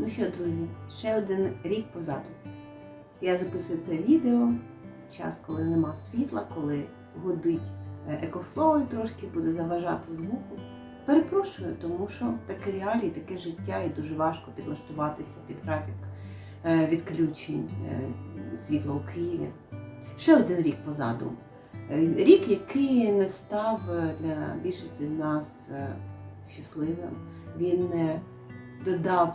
Ну що, друзі, ще один рік позаду. Я записую це відео, час, коли нема світла, коли гудить е, екофлоу трошки буде заважати звуку. Перепрошую, тому що таке реалії, таке життя і дуже важко підлаштуватися під графік е, відключень е, світла у Києві. Ще один рік позаду. Рік, який не став для більшості з нас щасливим. Він не додав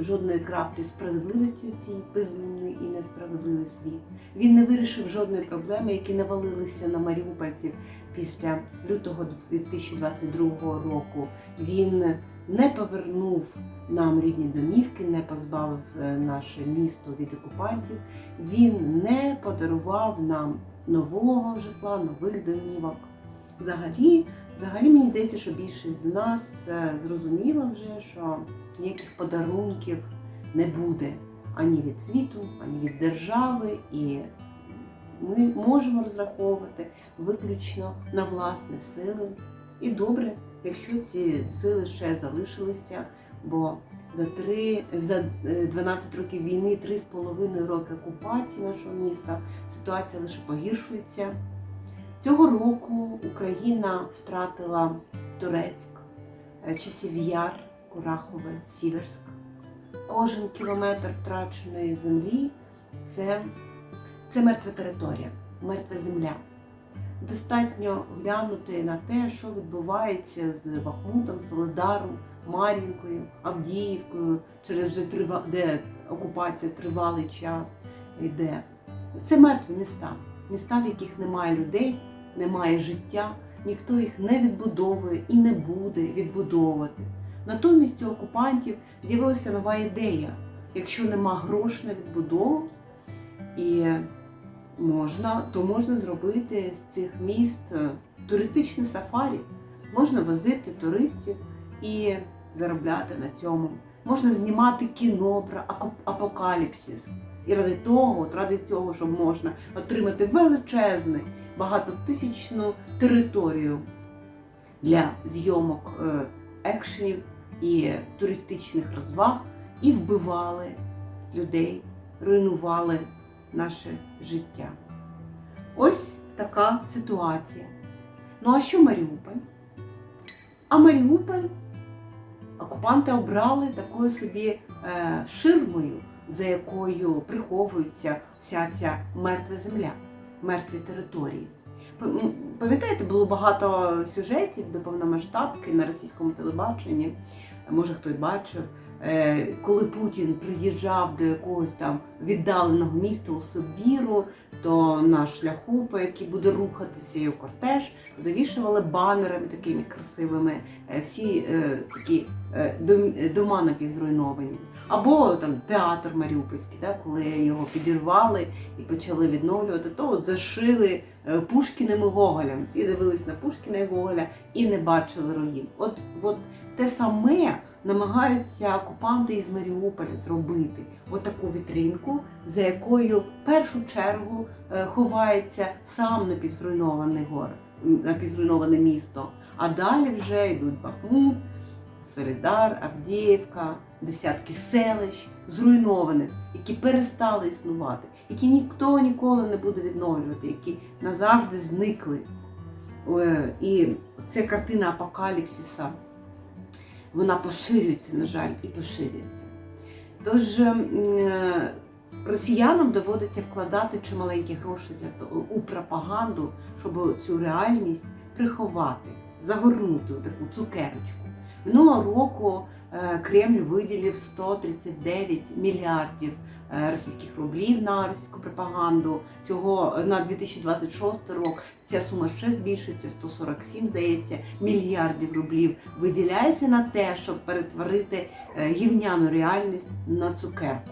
жодної краплі справедливості у цій безумний і несправедливий світ. Він не вирішив жодної проблеми, які навалилися на маріупольців після лютого 2022 року. Він не повернув нам рідні домівки, не позбавив е, наше місто від окупантів. Він не подарував нам нового житла, нових домівок. Взагалі, взагалі мені здається, що більшість з нас е, зрозуміла вже, що ніяких подарунків не буде ані від світу, ані від держави, і ми можемо розраховувати виключно на власні сили. І добре, якщо ці сили ще залишилися, бо за три за е, 12 років війни, 3,5 роки окупації нашого міста ситуація лише погіршується. Цього року Україна втратила Турецьк, е, Часів Яр, Курахове, Сіверськ. Кожен кілометр втраченої землі це, це мертва територія, мертва земля. Достатньо глянути на те, що відбувається з Бахмутом, Солидаром, Мар'їнкою, Авдіївкою, через вже трива... де окупація тривалий час йде. Це мертві міста, міста, в яких немає людей, немає життя, ніхто їх не відбудовує і не буде відбудовувати. Натомість у окупантів з'явилася нова ідея. Якщо нема грошей на відбудову, і можна, то можна зробити з цих міст е, туристичне сафарі. Можна возити туристів і заробляти на цьому. Можна знімати кіно про апокаліпсис. І ради того, ради цього, щоб можна отримати величезну, багатотисячну територію для зйомок е, екшенів і туристичних розваг, і вбивали людей, руйнували наше життя. Ось така ситуація. Ну а що Маріуполь? А Маріуполь окупанти обрали такою собі е, ширмою, за якою приховується вся ця мертва земля, мертві території. Пам'ятаєте, було багато сюжетів до повномасштабки на російському телебаченні, може хто й бачив, коли Путін приїжджав до якогось там віддаленого міста у Сибіру, то на шляху, по який буде рухатися його кортеж, завішували банерами такими красивими е, всі е, такі е, дом- е, дома напівзруйновані. Або там театр Маріупольський, да, коли його підірвали і почали відновлювати, то от зашили е, Пушкіним і Гоголем. Всі дивились на Пушкіна і Гоголя і не бачили руїн. От, от те саме намагаються окупанти із Маріуполя зробити отаку вітринку, за якою в першу чергу е, ховається сам напівзруйнований гор, напівзруйноване місто. А далі вже йдуть Бахмут, Солидар, Авдіївка, десятки селищ зруйнованих, які перестали існувати, які ніхто ніколи не буде відновлювати, які назавжди зникли. Е, І ця картина апокаліпсиса, вона поширюється, на жаль, і поширюється. Тож ем, е, росіянам доводиться вкладати чималенькі гроші для того у пропаганду, щоб цю реальність приховати, загорнути у таку цукерочку. Минулого року е, Кремль виділив 139 мільярдів російських рублів на російську пропаганду. Цього е, на 2026 рік ця сума ще збільшиться 147, здається, мільярдів рублів виділяється на те, щоб перетворити е, гівняну реальність на цукерку.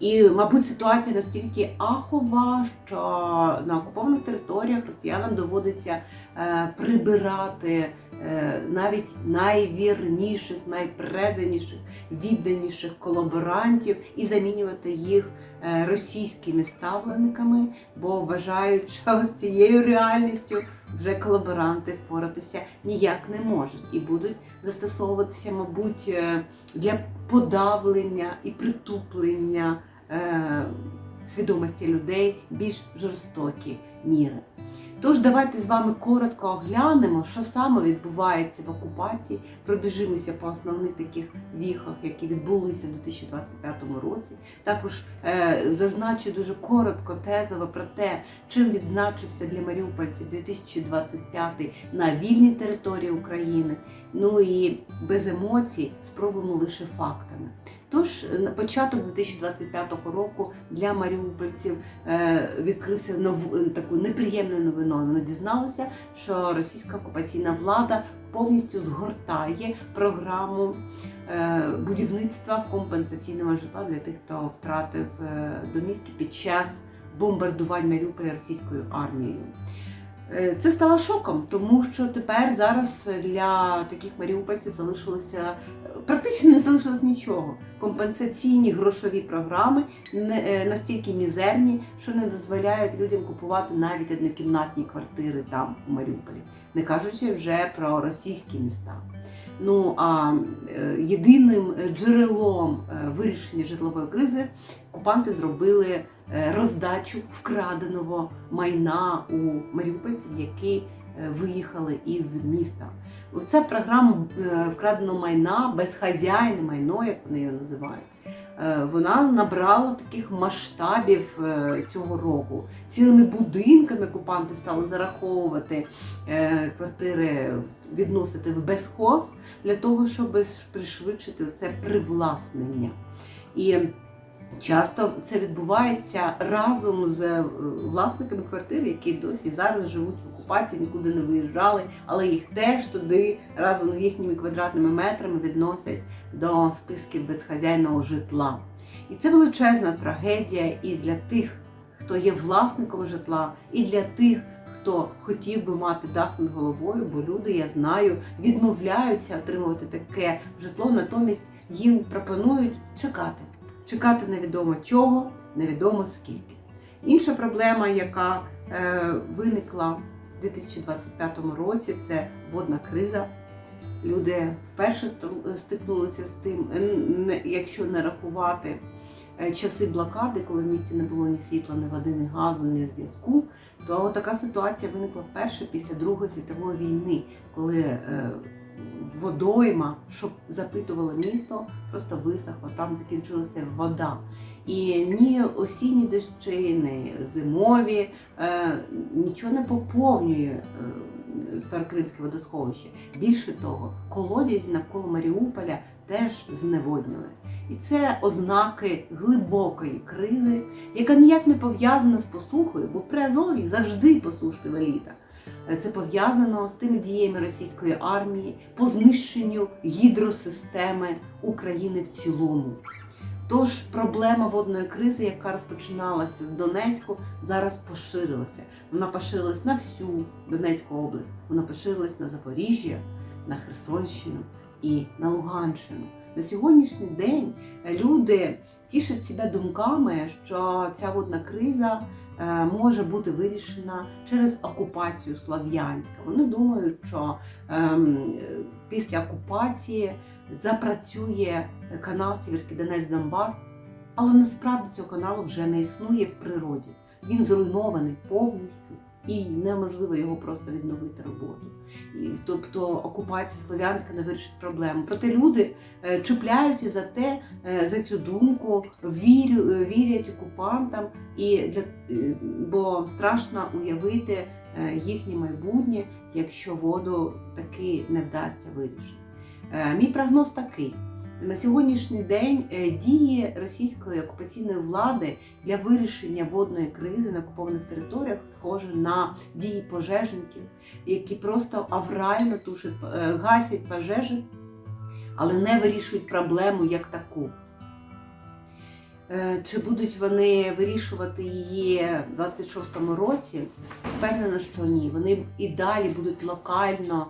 І, мабуть, ситуація настільки ахова, що на окупованих територіях росіянам доводиться е, прибирати е, навіть найвірніших, найпреданіших, відданіших колаборантів і замінювати їх е, російськими ставленниками, бо вважають, що з цією реальністю вже колаборанти впоратися ніяк не можуть і будуть застосовуватися, мабуть, е, для подавлення і притуплення е, свідомості людей більш жорстокі міри. Тож давайте з вами коротко оглянемо, що саме відбувається в окупації, пробіжимося по основних таких віхах, які відбулися в 2025 році. Також е, зазначу дуже коротко тезово про те, чим відзначився для маріупольців 2025 на вільній території України. Ну і без емоцій спробуємо лише фактами. Тож на початок 2025 року для маріупольців е, відкрився нов, таку неприємною новиною. Вони дізналися, що російська окупаційна влада повністю згортає програму е, будівництва компенсаційного житла для тих, хто втратив е, домівки під час бомбардувань Маріуполя російською армією. Е, Це стало шоком, тому що тепер зараз для таких маріупольців залишилося е, практично не залишилось нічого. Компенсаційні грошові програми не е, настільки мізерні, що не дозволяють людям купувати навіть однокімнатні квартири там у Маріуполі, не кажучи вже про російські міста. Ну а е, єдиним джерелом е, вирішення житлової кризи окупанти зробили е, роздачу вкраденого майна у маріупольців, які е, виїхали із міста. Оця програма е, вкраденого майна, безхазяйне майно, як вони його називають. Е, Вона набрала таких масштабів е, цього року. Цілими будинками окупанти стали зараховувати е, квартири, відносити в безхоз для того, щоб пришвидшити це привласнення. І часто це відбувається разом з е, власниками квартир, які досі зараз живуть в окупації, нікуди не виїжджали, але їх теж туди разом з їхніми квадратними метрами відносять до списків безхазяйного житла. І це величезна трагедія і для тих, хто є власником житла, і для тих, хто хотів би мати дах над головою, бо люди, я знаю, відмовляються отримувати таке житло, натомість їм пропонують чекати. Чекати невідомо чого, невідомо скільки. Інша проблема, яка е, виникла у 2025 році, це водна криза. Люди вперше стикнулися з тим, е, якщо не рахувати е, часи блокади, коли в місті не було ні світла, ні води, ні газу, ні зв'язку, то така ситуація виникла вперше після Другої світової війни, коли водойма, що запитувало місто, просто висохла, там закінчилася вода. І ні осінні дощі, ні зимові е, нічого не поповнює е, Старокримське водосховище. Більше того, колодязі навколо Маріуполя теж зневодніли. І це ознаки глибокої кризи, яка ніяк не пов'язана з посухою, бо в Приазові завжди посушливе літо. Е, Це пов'язано з тими діями російської армії по знищенню гідросистеми України в цілому. Тож проблема водної кризи, яка розпочиналася з Донецьку, зараз поширилася. Вона поширилась на всю Донецьку область, вона поширилась на Запоріжжя, на Херсонщину і на Луганщину. На сьогоднішній день люди тішать себе думками, що ця водна криза може бути вирішена через окупацію Слов'янська. Вони думають, що ем, е, після окупації запрацює канал Сіверський Донець Донбас, але насправді цього каналу вже не існує в природі. Він зруйнований повністю і неможливо його просто відновити роботу. І, тобто окупація Слов'янська не вирішить проблему. Проте люди е, чіпляються за те, е, за цю думку, вірю, е, вірять окупантам, і для, бо страшно уявити їхнє майбутнє, якщо воду таки не вдасться вирішити. Мій прогноз такий. На сьогоднішній день е, дії російської окупаційної влади для вирішення водної кризи на окупованих територіях схожі на дії пожежників, які просто аврально тушать, е, гасять пожежі, але не вирішують проблему як таку. Е, Чи будуть вони вирішувати її в 26-му році? Впевнена, що ні. Вони і далі будуть локально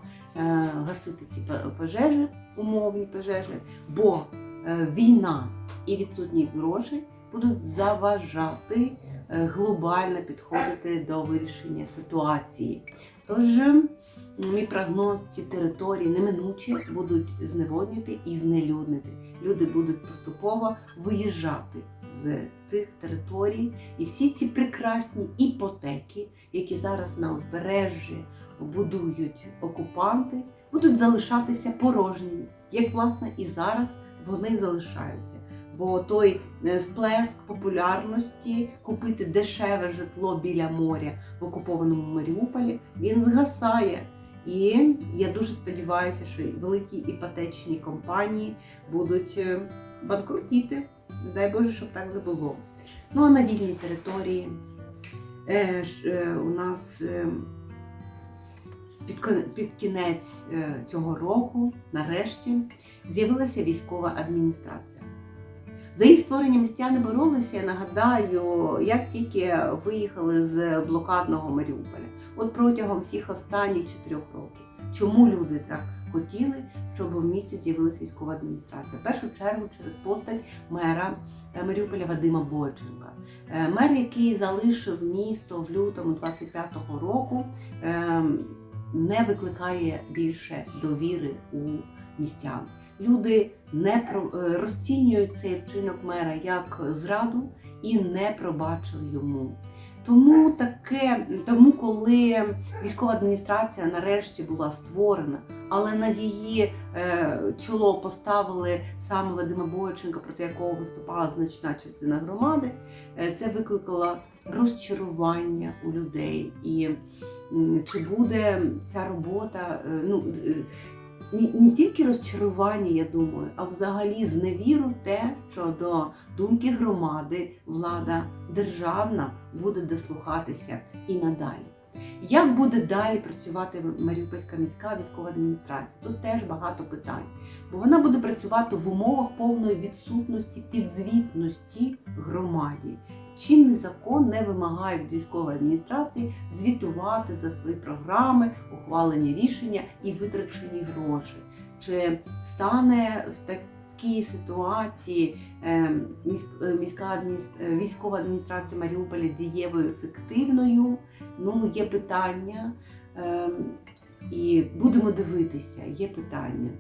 гасити ці пожежі, умовні пожежі, бо е, війна і відсутність грошей будуть заважати е, глобально підходити до вирішення ситуації. Тож, мій прогноз, ці території неминуче будуть зневодніти і знелюднити. Люди будуть поступово виїжджати з тих територій, і всі ці прекрасні іпотеки, які зараз на узбережжі будують окупанти, будуть залишатися порожніми, як власне і зараз вони залишаються. Бо той е, сплеск популярності купити дешеве житло біля моря в окупованому Маріуполі він згасає. І я дуже сподіваюся, що великі іпотечні компанії будуть е, банкрутіти. Дай Боже, щоб так не було. Ну а на вільній території е, е, у нас е, під, кінець е, цього року, нарешті, з'явилася військова адміністрація. За їх створення містяни боролися, я нагадаю, як тільки виїхали з блокадного Маріуполя. От протягом всіх останніх чотирьох років. Чому люди так хотіли, щоб в місті з'явилася військова адміністрація? В першу чергу через постать мера е, Маріуполя Вадима Бойченка. Е, Мер, який залишив місто в лютому 25-го року, е, не викликає більше довіри у містян. Люди не е, розцінюють цей вчинок мера як зраду і не пробачили йому. Тому таке, тому коли військова адміністрація нарешті була створена, але на її е, чоло поставили саме Вадима Бойченка, проти якого виступала значна частина громади, е, це викликало розчарування у людей. І чи буде ця робота, е, ну не, тільки розчарування, я думаю, а взагалі зневіру те, що до думки громади влада державна буде дослухатися і надалі. Як буде далі працювати Маріупольська міська військова адміністрація? Тут теж багато питань, бо вона буде працювати в умовах повної відсутності підзвітності громаді. Чинний закон не вимагає від військової адміністрації звітувати за свої програми, ухвалені рішення і витрачені гроші. Чи стане в такій ситуації е, е, міська е, військова адміністрація Маріуполя дієвою ефективною? Ну, є питання. Е, і будемо дивитися, є питання.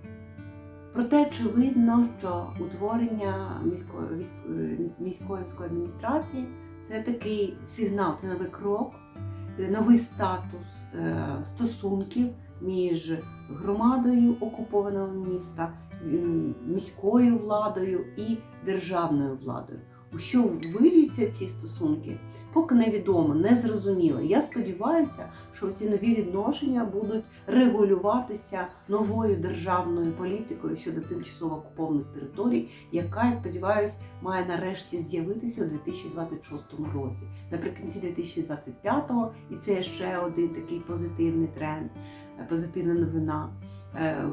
Проте очевидно, що утворення міської, е, міської адміністрації це такий сигнал, це новий крок, новий статус е, стосунків між громадою окупованого міста, міською владою і державною владою. У що вилюються ці стосунки, поки невідомо, не зрозуміло. Я сподіваюся, що ці нові відношення будуть регулюватися новою державною політикою щодо тимчасово окупованих територій, яка, я сподіваюся, має нарешті з'явитися у 2026 році. Наприкінці 2025-го, і це ще один такий позитивний тренд, позитивна новина. Е,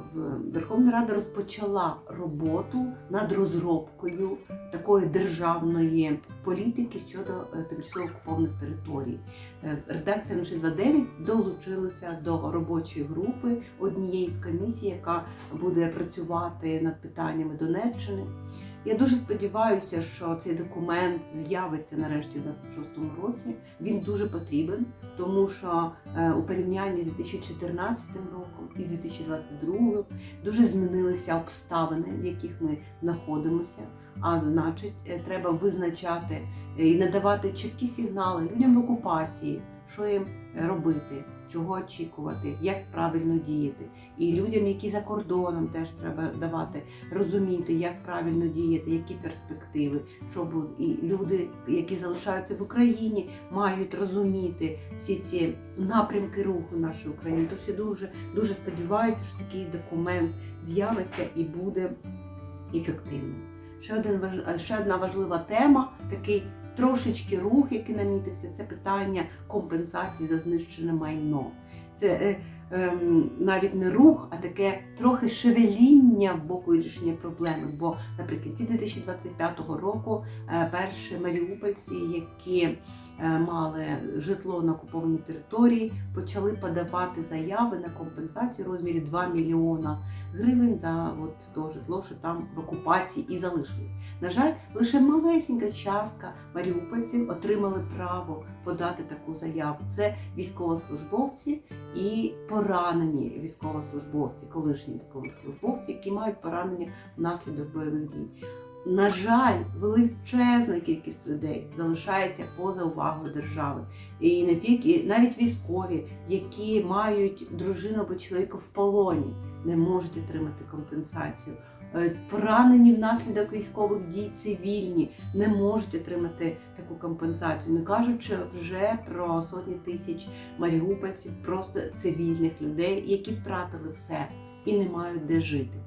Верховна Рада розпочала роботу над розробкою такої державної політики щодо е, тимчасово окупованих територій. Е, Редакція 029 долучилася до робочої групи однієї з комісій, яка буде працювати над питаннями Донеччини. Я дуже сподіваюся, що цей документ з'явиться нарешті в 2026 році. Він дуже потрібен, тому що е, у порівнянні з 2014 роком і з 2022 дуже змінилися обставини, в яких ми знаходимося. А значить, е, треба визначати е, і надавати чіткі сигнали людям в окупації, що їм робити, чого очікувати, як правильно діяти. І людям, які за кордоном, теж треба давати розуміти, як правильно діяти, які перспективи, що буде. І люди, які залишаються в Україні, мають розуміти всі ці напрямки руху нашої України. Тож я дуже дуже сподіваюся, що такий документ з'явиться і буде ефективним. Ще, один ще одна важлива тема, такий трошечки рух, який намітився, це питання компенсації за знищене майно. Це е, е, навіть не рух, а таке трохи шевеління в боку рішення проблеми. Бо наприкінці 2025 року е, перші маріупольці, які мали житло на окупованій території, почали подавати заяви на компенсацію в розмірі 2 мільйона гривень за от то житло, що там в окупації і залишилось. На жаль, лише малесенька частка маріупольців отримали право подати таку заяву. Це військовослужбовці і поранені військовослужбовці, колишні військовослужбовці, які мають поранення внаслідок бойових дій. На жаль, величезна кількість людей залишається поза увагою держави. І не тільки навіть військові, які мають дружину або чоловіка в полоні, не можуть отримати компенсацію. Е, Поранені внаслідок військових дій цивільні не можуть отримати таку компенсацію, не кажучи вже про сотні тисяч маріупольців, просто цивільних людей, які втратили все і не мають де жити.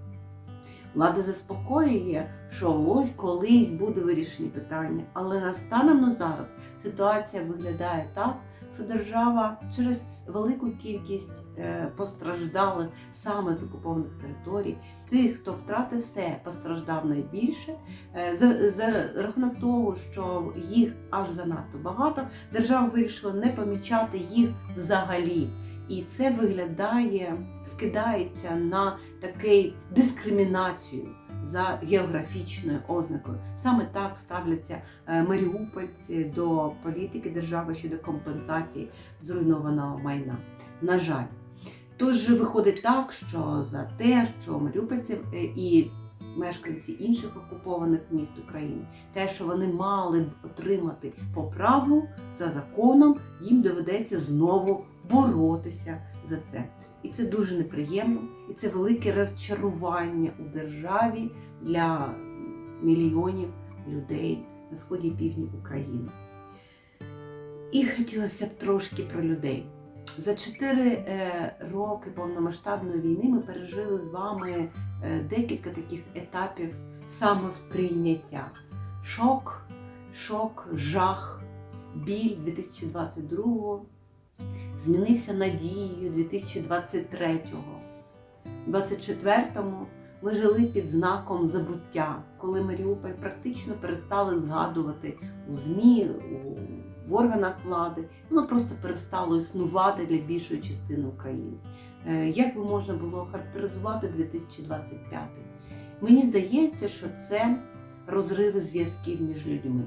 Влада заспокоює, що ось колись буде вирішені питання, але на станом на зараз ситуація виглядає так, що держава через велику кількість е, постраждалих саме з окупованих територій, тих, хто втратив все, постраждав найбільше. Е, За, за рахунок того, що їх аж занадто багато, держава вирішила не помічати їх взагалі. І це виглядає, скидається на такий дискримінацію за географічною ознакою. Саме так ставляться е, маріупольці до політики держави щодо компенсації зруйнованого майна. На жаль, же виходить так, що за те, що маріупольці е, і мешканці інших окупованих міст України, те, що вони мали б отримати по праву за законом, їм доведеться знову боротися за це. І це дуже неприємно, і це велике розчарування у державі для мільйонів людей на сході і півдні України. І хотілося б трошки про людей. За 4 роки повномасштабної війни ми пережили з вами е, декілька таких етапів самосприйняття. Шок, шок, жах, біль 2022 змінився надією 2023-го. 24-му ми жили під знаком забуття, коли Маріуполь практично перестали згадувати у ЗМІ, у в органах влади, воно просто перестало існувати для більшої частини України. Е, Як би можна було характеризувати 2025? Мені здається, що це розриви зв'язків між людьми.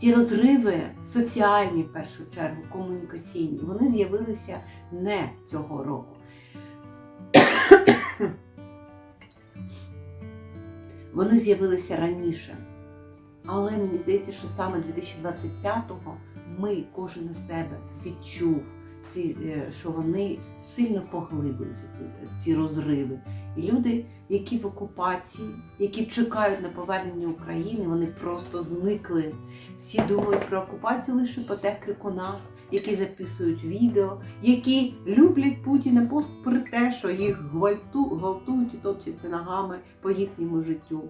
Ці розриви соціальні, в першу чергу, комунікаційні, вони з'явилися не цього року. Вони з'явилися раніше. Але мені здається, що саме 2025-го ми кожен на себе відчув, ці, е, що вони сильно поглибилися, ці, ці розриви. І люди, які в окупації, які чекають на повернення України, вони просто зникли. Всі думають про окупацію лише по тих крикунах, які записують відео, які люблять Путіна попри те, що їх гвалту, гвалтують і топчаться ногами по їхньому життю.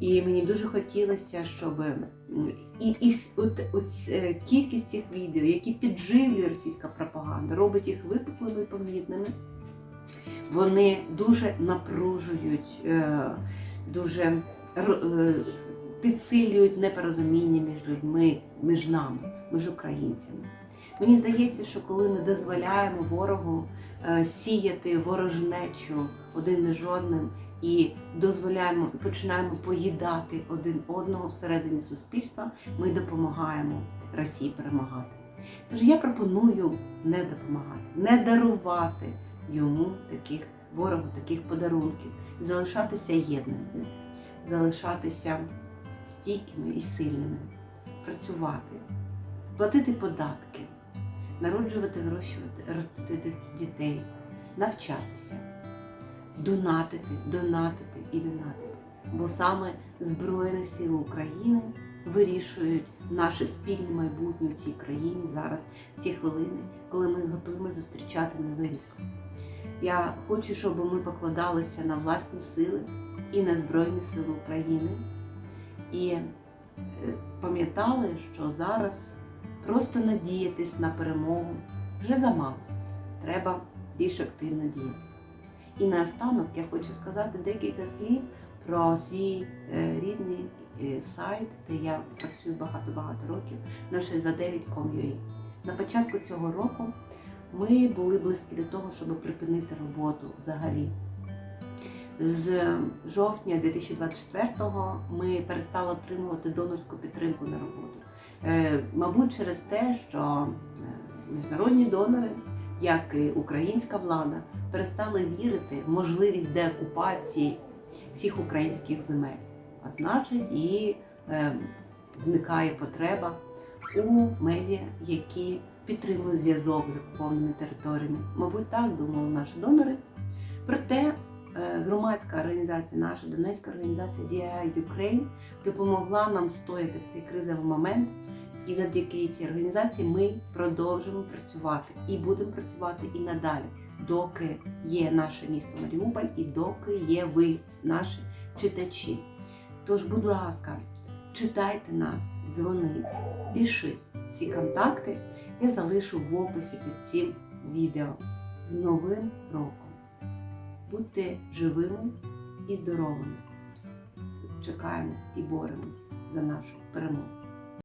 І мені дуже хотілося, щоб і, і от, от, е, кількість цих відео, які підживлює російська пропаганда, робить їх випуклими і помітними. Вони дуже напружують, е, дуже е, підсилюють непорозуміння між людьми, між нами, між українцями. Мені здається, що коли ми дозволяємо ворогу сіяти ворожнечу один між одним і дозволяємо починаємо поїдати один одного всередині суспільства, ми допомагаємо Росії перемагати. Тож я пропоную не допомагати, не дарувати йому таких ворогу, таких подарунків, залишатися єдними, залишатися стійкими і сильними, працювати, платити податки, народжувати, вирощувати, ростити дітей, навчатися донатити, донатити і донатити. Бо саме Збройні Сили України вирішують наше спільне майбутнє в цій країні зараз, в ці хвилини, коли ми готуємо зустрічати Новий рік. Я хочу, щоб ми покладалися на власні сили і на Збройні Сили України. І е, пам'ятали, що зараз просто надіятись на перемогу вже замало. Треба більш активно діяти. І наостанок я хочу сказати декілька слів про свій е, рідний е, сайт, де я працюю багато-багато років, 069.com.ua. На початку цього року ми були близькі до того, щоб припинити роботу взагалі. З жовтня 2024-го ми перестали отримувати донорську підтримку на роботу. Е, Мабуть, через те, що міжнародні донори, як і українська влада, перестали вірити в можливість деокупації всіх українських земель. А значить, і е, зникає потреба у медіа, які підтримують зв'язок з окупованими територіями. Мабуть, так думали наші донори. Проте е, громадська організація, наша Донецька організація DIY Ukraine допомогла нам стояти в цей кризовий момент. І завдяки цій організації ми продовжимо працювати і будемо працювати і надалі, доки є наше місто Маріуполь і доки є ви, наші читачі. Тож, будь ласка, читайте нас, дзвоніть, пишіть. Всі контакти я залишу в описі під цим відео. З Новим роком! Будьте живими і здоровими! Чекаємо і боремось за нашу перемогу.